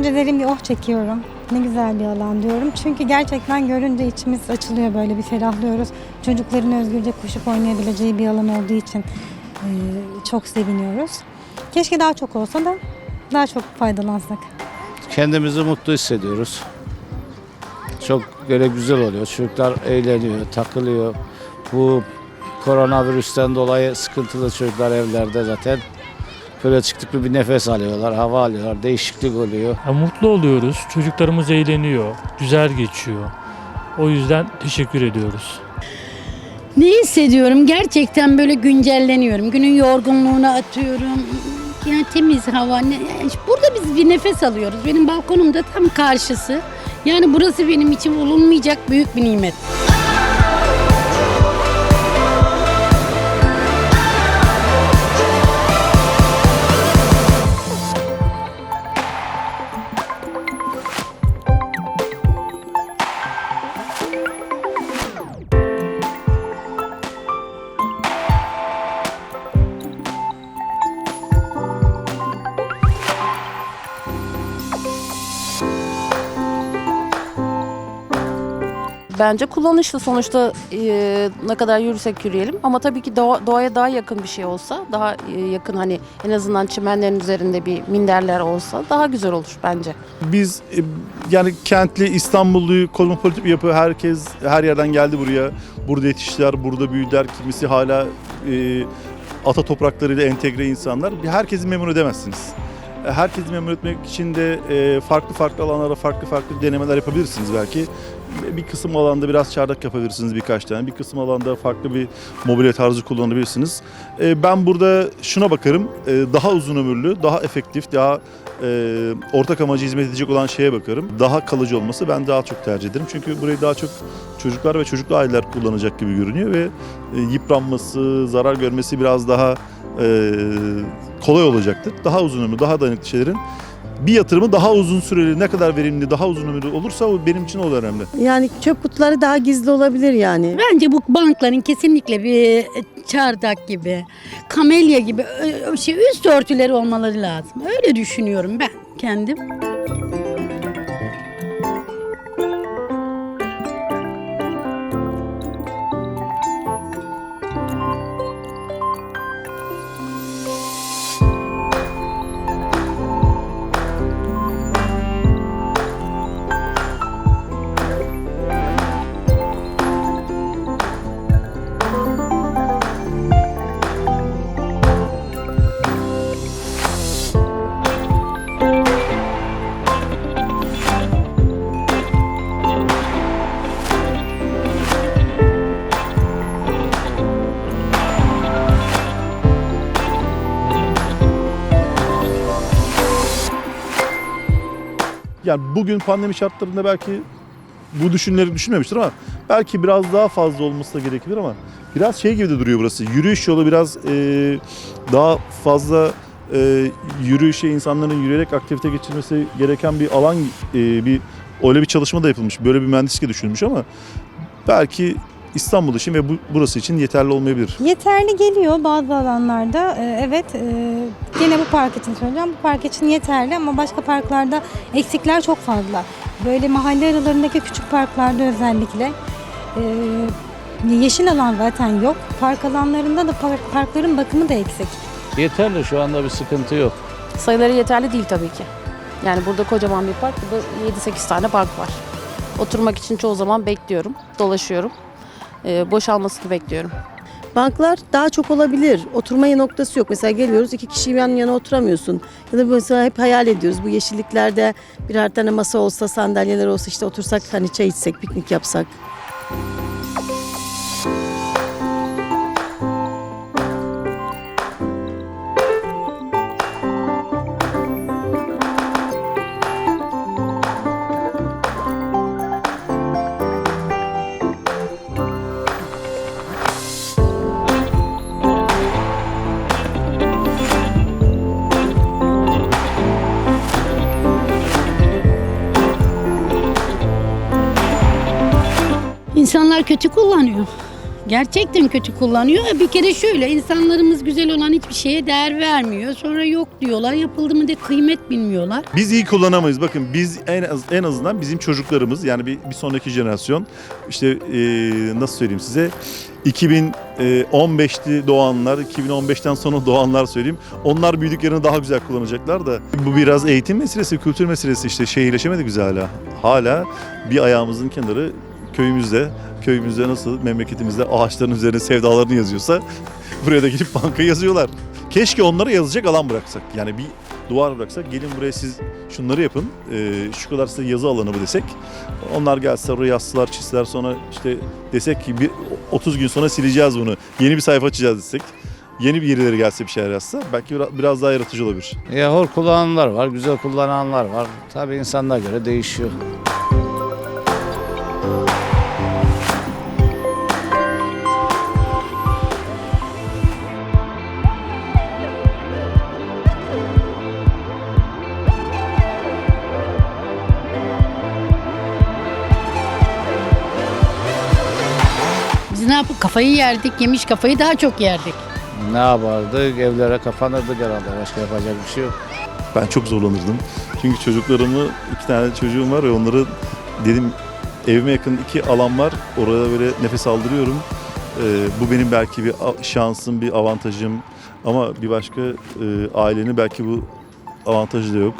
Önce derin bir oh çekiyorum. Ne güzel bir alan diyorum. Çünkü gerçekten görünce içimiz açılıyor böyle bir ferahlıyoruz. Çocukların özgürce koşup oynayabileceği bir alan olduğu için çok seviniyoruz. Keşke daha çok olsa da daha çok faydalansak. Kendimizi mutlu hissediyoruz. Çok böyle güzel oluyor. Çocuklar eğleniyor, takılıyor. Bu koronavirüsten dolayı sıkıntılı çocuklar evlerde zaten. Böyle çıktık mı bir nefes alıyorlar, hava alıyorlar, değişiklik oluyor. Ya mutlu oluyoruz. Çocuklarımız eğleniyor. Güzel geçiyor. O yüzden teşekkür ediyoruz. Ne hissediyorum? Gerçekten böyle güncelleniyorum. Günün yorgunluğunu atıyorum. Yani temiz hava. Yani burada biz bir nefes alıyoruz. Benim balkonum da tam karşısı. Yani burası benim için bulunmayacak büyük bir nimet. Bence kullanışlı sonuçta e, ne kadar yürürsek yürüyelim ama tabii ki doğa- doğaya daha yakın bir şey olsa daha e, yakın hani en azından çimenlerin üzerinde bir minderler olsa daha güzel olur bence. Biz e, yani kentli İstanbullu kozmopolit bir yapı. Herkes her yerden geldi buraya. Burada yetiştiler, burada büyüdüler. Kimisi hala e, ata topraklarıyla entegre insanlar. Herkesi memnun edemezsiniz. Herkesi memnun etmek için de e, farklı farklı alanlara farklı farklı denemeler yapabilirsiniz belki. Bir kısım alanda biraz çardak yapabilirsiniz birkaç tane. Bir kısım alanda farklı bir mobilya tarzı kullanabilirsiniz. E, ben burada şuna bakarım. e, daha uzun ömürlü, daha efektif, daha e, ortak amaca hizmet edecek olan şeye bakarım. Daha kalıcı olması ben daha çok tercih ederim. Çünkü burayı daha çok çocuklar ve çocuklu aileler kullanacak gibi görünüyor ve e, yıpranması, zarar görmesi biraz daha e, kolay olacaktır. Daha uzun ömürlü, daha dayanıklı şeylerin bir yatırımı daha uzun süreli, ne kadar verimli, daha uzun ömürlü olursa o benim için o da önemli. Yani çöp kutuları daha gizli olabilir yani. Bence bu bankların kesinlikle bir çardak gibi, kamelya gibi şey üst örtüleri olmaları lazım. Öyle düşünüyorum ben kendim. Yani bugün pandemi şartlarında belki bu düşünleri düşünmemiştir ama belki biraz daha fazla olması da gerekebilir ama biraz şey gibi de duruyor burası. Yürüyüş yolu biraz e, daha fazla e, yürüyüşe insanların yürüyerek aktivite geçirmesi gereken bir alan e, bir öyle bir çalışma da yapılmış. Böyle bir mühendislik de düşünülmüş ama belki İstanbul için ve bu, burası için yeterli olmayabilir. Yeterli geliyor bazı alanlarda. Ee, Evet, e, gene bu park için söyleyeceğim. Bu park için yeterli ama başka parklarda eksikler çok fazla. Böyle mahalle aralarındaki küçük parklarda özellikle e, yeşil alan zaten yok. Park alanlarında da park- parkların bakımı da eksik. Yeterli şu anda bir sıkıntı yok. Sayıları yeterli değil tabii ki. Yani burada kocaman bir park, burada 7-8 tane park var. Oturmak için çoğu zaman bekliyorum, dolaşıyorum. E, boşalmasını bekliyorum. Banklar daha çok olabilir. Oturmaya noktası yok. Mesela geliyoruz iki kişi yan yana oturamıyorsun. Ya da mesela hep hayal ediyoruz. Bu yeşilliklerde birer tane masa olsa, sandalyeler olsa işte otursak hani çay içsek, piknik yapsak. İnsanlar kötü kullanıyor. Gerçekten kötü kullanıyor. Bir kere şöyle insanlarımız güzel olan hiçbir şeye değer vermiyor. Sonra yok diyorlar. Yapıldı mı de kıymet bilmiyorlar. Biz iyi kullanamayız. Bakın biz en az, en azından bizim çocuklarımız yani bir, bir sonraki jenerasyon işte e, nasıl söyleyeyim size 2015'te doğanlar, 2015'ten sonra doğanlar söyleyeyim. Onlar büyüdüklerini daha güzel kullanacaklar da bu biraz eğitim meselesi, kültür meselesi işte şehirleşemedik biz hala. Hala bir ayağımızın kenarı köyümüzde, köyümüzde nasıl memleketimizde ağaçların üzerine sevdalarını yazıyorsa buraya da gidip banka yazıyorlar. Keşke onlara yazacak alan bıraksak. Yani bir duvar bıraksak gelin buraya siz şunları yapın. e, şu kadar size yazı alanı mı desek. Onlar gelse oraya yazsalar çizseler sonra işte desek ki bir 30 gün sonra sileceğiz bunu. Yeni bir sayfa açacağız desek. Yeni bir birileri gelse bir şeyler yazsa belki biraz daha yaratıcı olabilir. Ya hor kullananlar var, güzel kullananlar var. Tabii insanlara göre değişiyor. Biz ne yapıp kafayı yerdik. Yemiş kafayı daha çok yerdik. Ne yapardık? Evlere kapanırdık herhalde. Başka yapacak bir şey yok. Ben çok zorlanırdım. Çünkü çocuklarımı, iki tane çocuğum var ve onları dedim evime yakın iki alan var. Orada böyle nefes aldırıyorum. Ee, bu benim belki bir şansım, bir avantajım. Ama bir başka e, ailenin belki bu avantajı da yok.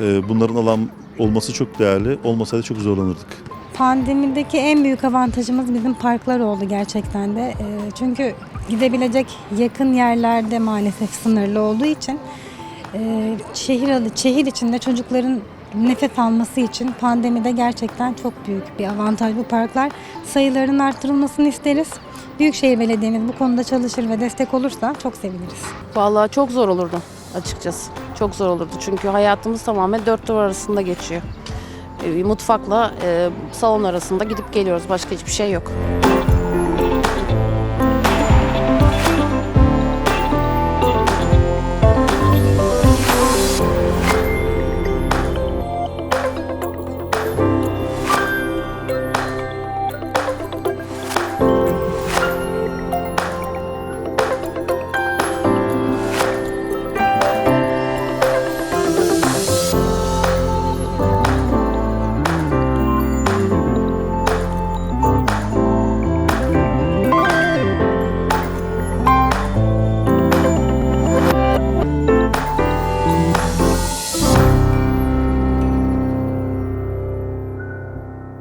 Ee, bunların alan olması çok değerli. Olmasaydı çok zorlanırdık. Pandemideki en büyük avantajımız bizim parklar oldu gerçekten de. Ee, Çünkü gidebilecek yakın yerlerde maalesef sınırlı olduğu için e, şehir şehir içinde çocukların nefes alması için pandemide gerçekten çok büyük bir avantaj bu parklar. Sayılarının arttırılmasını isteriz. Büyükşehir Belediye'miz bu konuda çalışır ve destek olursa çok seviniriz. Vallahi çok zor olurdu açıkçası. Çok zor olurdu çünkü hayatımız tamamen dört duvar arasında geçiyor. E, Mutfakla e, salon arasında gidip geliyoruz. Başka hiçbir şey yok.